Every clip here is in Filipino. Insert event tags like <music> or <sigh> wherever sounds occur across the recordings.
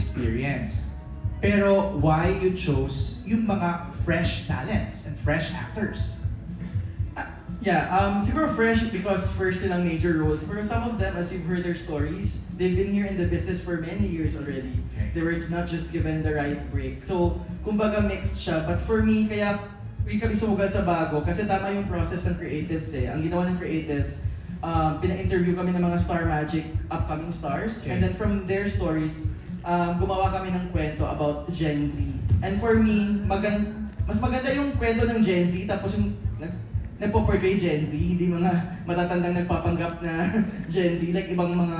experience. Pero why you chose yung mga fresh talents and fresh actors? Yeah, um, siguro fresh because first silang major roles. For some of them, as you've heard their stories, they've been here in the business for many years already. Okay. They were not just given the right break. So, kumbaga mixed siya. But for me, kaya rin kami sumugal sa bago kasi tama yung process ng creatives eh. Ang ginawa ng creatives, um, pina-interview kami ng mga Star Magic upcoming stars. Okay. And then from their stories, um, gumawa kami ng kwento about Gen Z. And for me, magan mas maganda yung kwento ng Gen Z tapos yung nag nagpo-portray Gen Z, hindi mga matatandang nagpapanggap na <laughs> Gen Z, like ibang mga...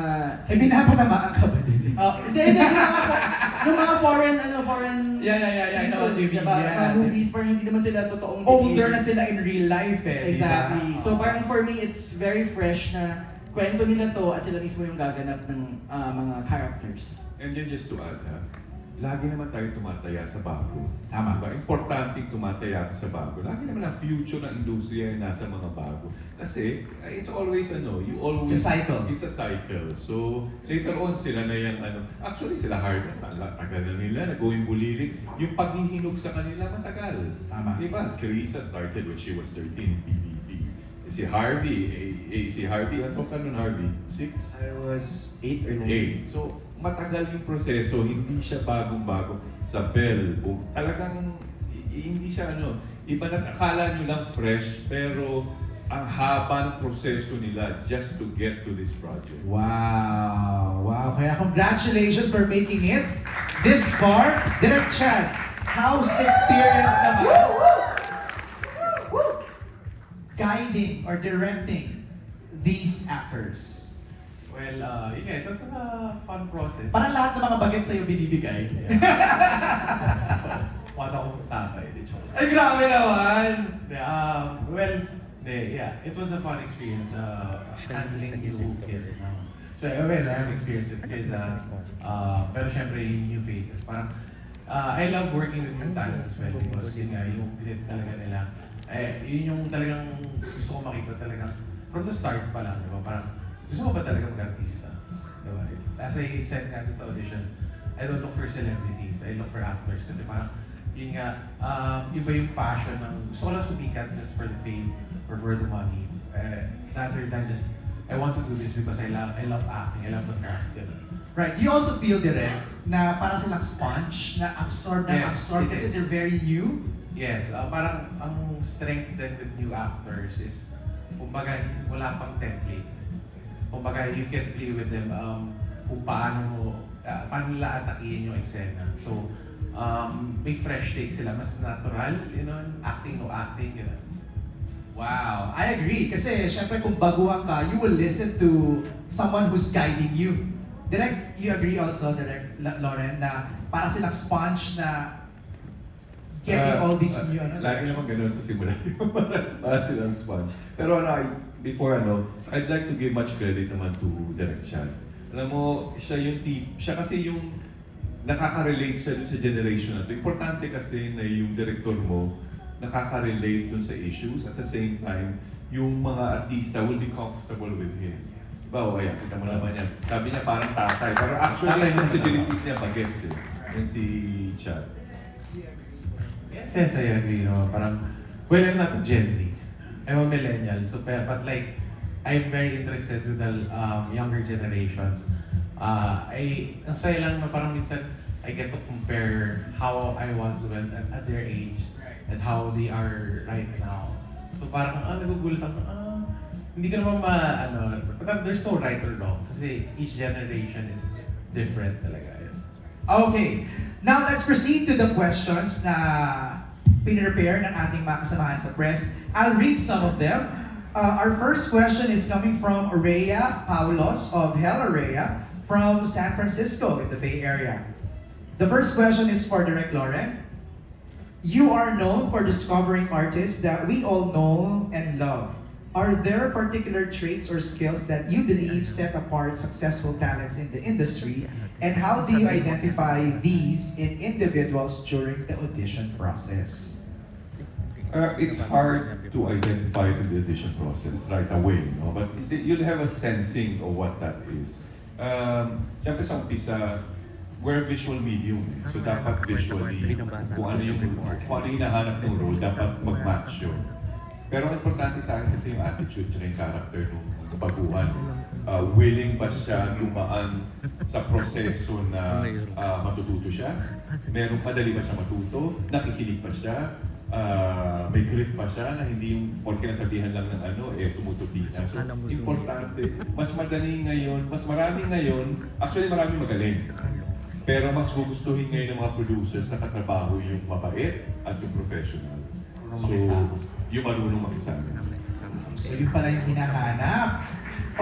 Eh, binapatamaan ka ba din? <laughs> Ah, hindi, hindi, yung mga, fo- yung mga foreign, ano, foreign... Yeah, yeah, yeah, yeah. I know what you mean, diba? yeah. Mga movies, parang hindi naman sila totoong Older na sila in real life eh, di ba? Exactly. So parang for me, it's very fresh na kwento nila to at sila mismo yung gaganap ng ah, mga characters. And then just to add ha, lagi naman tayo tumataya sa bago. Tama. Diba? Importante tumataya ka sa bago. Lagi naman ang future ng industriya ay nasa mga bago. Kasi eh, it's always ano, you always... It's a cycle. It's a cycle. So later on sila na yung ano, actually sila hard na tagal na nila, nag-going bulilit. Yung paghihinog sa kanila matagal. Tama. Diba? Carissa started when she was 13 in PBB. Si Harvey, eh, eh, si Harvey, ano ka nun Harvey? Six? I was 8 or 9. Eh, so matagal yung proseso, hindi siya bagong-bago sa bell. boom. Talagang hindi siya ano, iba na akala nyo lang fresh, pero ang haba ng proseso nila just to get to this project. Wow! Wow! Kaya congratulations for making it this far. Direct Chad, how's the experience naman? Guiding or directing these actors. Well, uh, yun nga, it was a fun process. Parang lahat ng mga bagay sa'yo binibigay. Wala <laughs> akong tatay, di joke. Ay, grabe naman! Um, well, hindi, yeah, it was a fun experience uh, handling new kids. No? So, eh, well, I have experience with kids, uh, uh, pero syempre yung new faces. Parang, uh, I love working with new talents as well because yun nga, yung pinit talaga nila. Eh, yun yung talagang gusto ko makita talagang from the start pa lang, di ba? Parang, gusto mo ba talaga mag-artista? Di ba? As I said nga sa audition, I don't look for celebrities, I look for actors kasi parang yun nga, um, iba yung passion ng gusto ko lang sumikat just for the fame or for the money. Uh, rather than just, I want to do this because I love I love acting, I love the craft. Ganun. Right. Do you also feel direct na para silang sponge na absorb na Yes, absorb it kasi is. they're very new? Yes, uh, parang ang strength din with new actors is, kumbaga, wala pang template. Kumbaga, you can play with them um, kung paano mo, uh, paano nila atakihin yung eksena. So, um, may fresh take sila, mas natural, you know, acting no acting, you know. Wow, I agree. Kasi syempre kung baguhan ka, you will listen to someone who's guiding you. Direct, you agree also, Direct La- Lauren, na para silang sponge na getting Uh, all these uh, new ano. Lagi naman ganun sa simula. <laughs> para, silang sponge. Pero ano, I- before ano, I'd like to give much credit naman to Direct Sean. Alam mo, siya yung tip, siya kasi yung nakaka-relate siya dun sa generation na to. Importante kasi na yung director mo nakaka-relate dun sa issues at the same time, yung mga artista will be comfortable with him. Diba? O kaya, kita mo naman yan. Sabi niya parang tatay. Pero actually, Tatay. sensibilities niya bagets eh. Yan si Chad. Yes, yes, I agree. No? Parang, well, I'm not a Gen Z. I'm a millennial. So, but like, I'm very interested with the um, younger generations. Uh, I, ang saya lang na parang minsan, I get to compare how I was when at, at their age and how they are right now. So parang, ah, nagugulat ako, ah, hindi naman ma, ano, there's no right or wrong. Kasi each generation is different talaga. Okay, now let's proceed to the questions na pinrepare ng ating mga kasamahan sa press. I'll read some of them. Uh, our first question is coming from Rhea Paulos of Hell Rhea from San Francisco in the Bay Area. The first question is for Direct Lauren. You are known for discovering artists that we all know and. Are there particular traits or skills that you believe set apart successful talents in the industry? And how do you identify these in individuals during the audition process? Uh, it's hard to identify to the audition process right away, no? but you'll have a sensing of what that is. Um, Siyempre sa umpisa, we're a visual medium. eh. So dapat visually, kung ano yung, kung ano yung hinahanap ng role, dapat mag-match yun. Pero ang importante sa akin kasi yung attitude tsaka yung character ng baguhan. Uh, willing ba siya dumaan sa proseso na uh, matututo siya? Meron padali ba siya matuto? Nakikinig pa siya? Uh, may grit pa siya na hindi yung porke nasabihan lang ng ano, eh tumutupi na. So, importante. Mas madali ngayon, mas marami ngayon, actually marami magaling. Pero mas gugustuhin ngayon ng mga producers na katrabaho yung mabait at yung professional. Marunong makisama. yung marunong makisama. So yun pala yung hinahanap.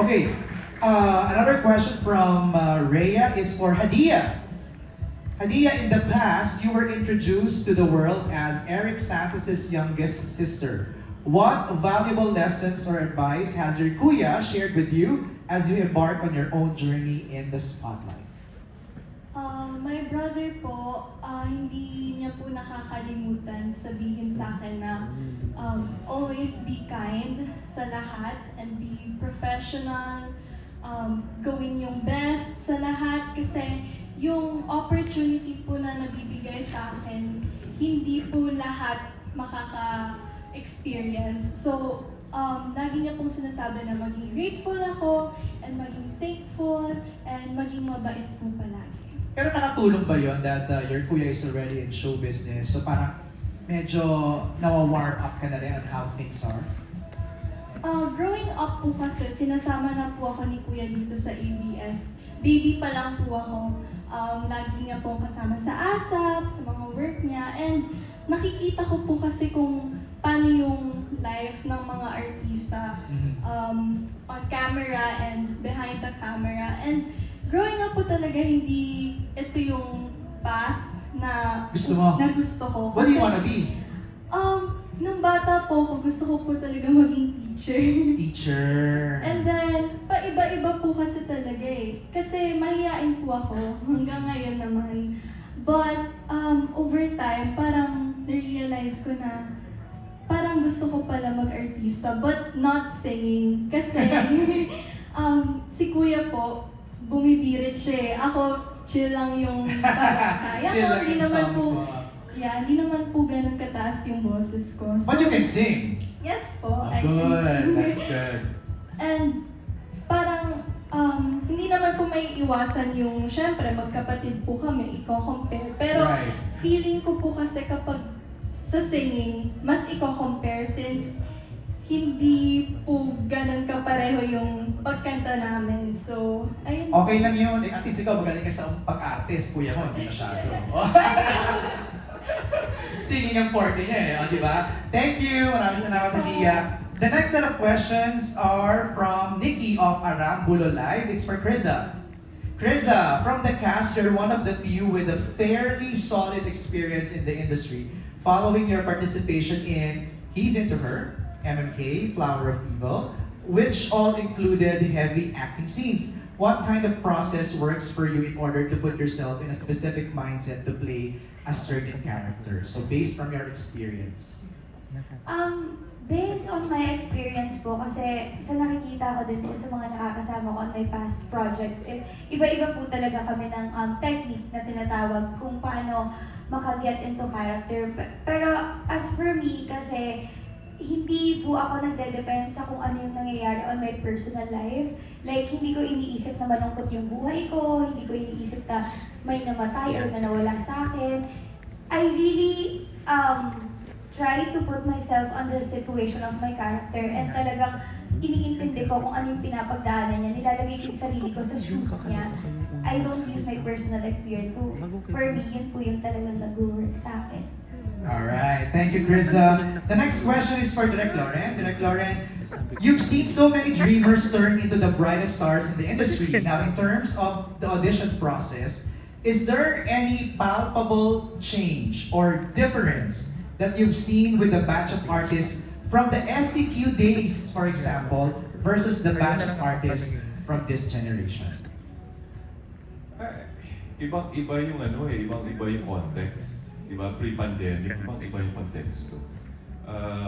Okay, uh, another question from uh, Rhea is for Hadia. Hadia, in the past, you were introduced to the world as Eric Santos' youngest sister. What valuable lessons or advice has your kuya shared with you as you embark on your own journey in the spotlight? Brother po, ah, hindi niya po nakakalimutan sabihin sa akin na um, always be kind sa lahat and be professional, um, gawin yung best sa lahat kasi yung opportunity po na nabibigay sa akin, hindi po lahat makaka-experience. So, um, lagi niya pong sinasabi na maging grateful ako and maging thankful and maging mabait po palagi. Pero nakatulong ba yon that uh, your kuya is already in show business? So parang medyo nawa-warm up ka na rin on how things are? Uh, growing up po kasi, sinasama na po ako ni Kuya dito sa ABS. Baby pa lang po ako. Um, lagi niya po kasama sa ASAP, sa mga work niya. And nakikita ko po kasi kung paano yung life ng mga artista um, on camera and behind the camera. And growing up po talaga, hindi ito yung path na Gusto mo? na gusto ko. What do you wanna be? Um, nung bata po ako, gusto ko po talaga maging teacher. Teacher. <laughs> And then, paiba-iba po kasi talaga eh. Kasi mahihain po ako hanggang ngayon naman. But, um, over time, parang na-realize ko na parang gusto ko pala mag-artista, but not singing. Kasi, <laughs> um, si kuya po, bumibirit siya eh. Ako, chill lang yung <laughs> parang kaya Chill ko. lang Hindi yung naman songs po, mo. yeah, hindi naman po ganun kataas yung boses ko. So, But you can sing. Yes po, Oh, I can good. sing. That's good. <laughs> And parang um, hindi naman po may iwasan yung, syempre, magkapatid po kami, i-compare. Pero Right. feeling ko po kasi kapag sa singing, mas i-compare since hindi po ganun kapareho yung pagkanta namin. So, ayun. Okay lang yun. Eh, At least ikaw magaling ka sa pag-artist. Kuya mo, hindi masyado. <laughs> Singing ang forte niya eh, o, di ba? Thank you. Maraming salamat, Hadia. The next set of questions are from Nikki of Arambulo Live. It's for Kriza. Kriza, from the cast, you're one of the few with a fairly solid experience in the industry, following your participation in He's Into Her, MMK, Flower of Evil, which all included heavy acting scenes. What kind of process works for you in order to put yourself in a specific mindset to play a certain character? So based from your experience. Um, based on my experience po, kasi sa nakikita ko din po sa mga nakakasama ko on my past projects is iba-iba po talaga kami ng um, technique na tinatawag kung paano makaget into character. Pe- Pero as for me, kasi hindi po ako nagde-depend sa kung ano yung nangyayari on my personal life. Like, hindi ko iniisip na malungkot yung buhay ko, hindi ko iniisip na may namatay or na nawala sa akin. I really um, try to put myself on the situation of my character and talagang iniintindi ko kung ano yung pinapagdaanan niya. Nilalagay ko yung sarili ko sa shoes niya. I don't use my personal experience. So, for me, yun po yung talagang nag-work sa akin. All right, thank you, Krista. The next question is for Direk Lauren. Direk Lauren, you've seen so many dreamers turn into the brightest stars in the industry. Now, in terms of the audition process, is there any palpable change or difference that you've seen with the batch of artists from the SCQ days, for example, versus the batch of artists from this generation? Ibang iba yung ano eh, ibang iba yung context. Di ba? Pre-pandemic, ibang iba yung context ko. Ah,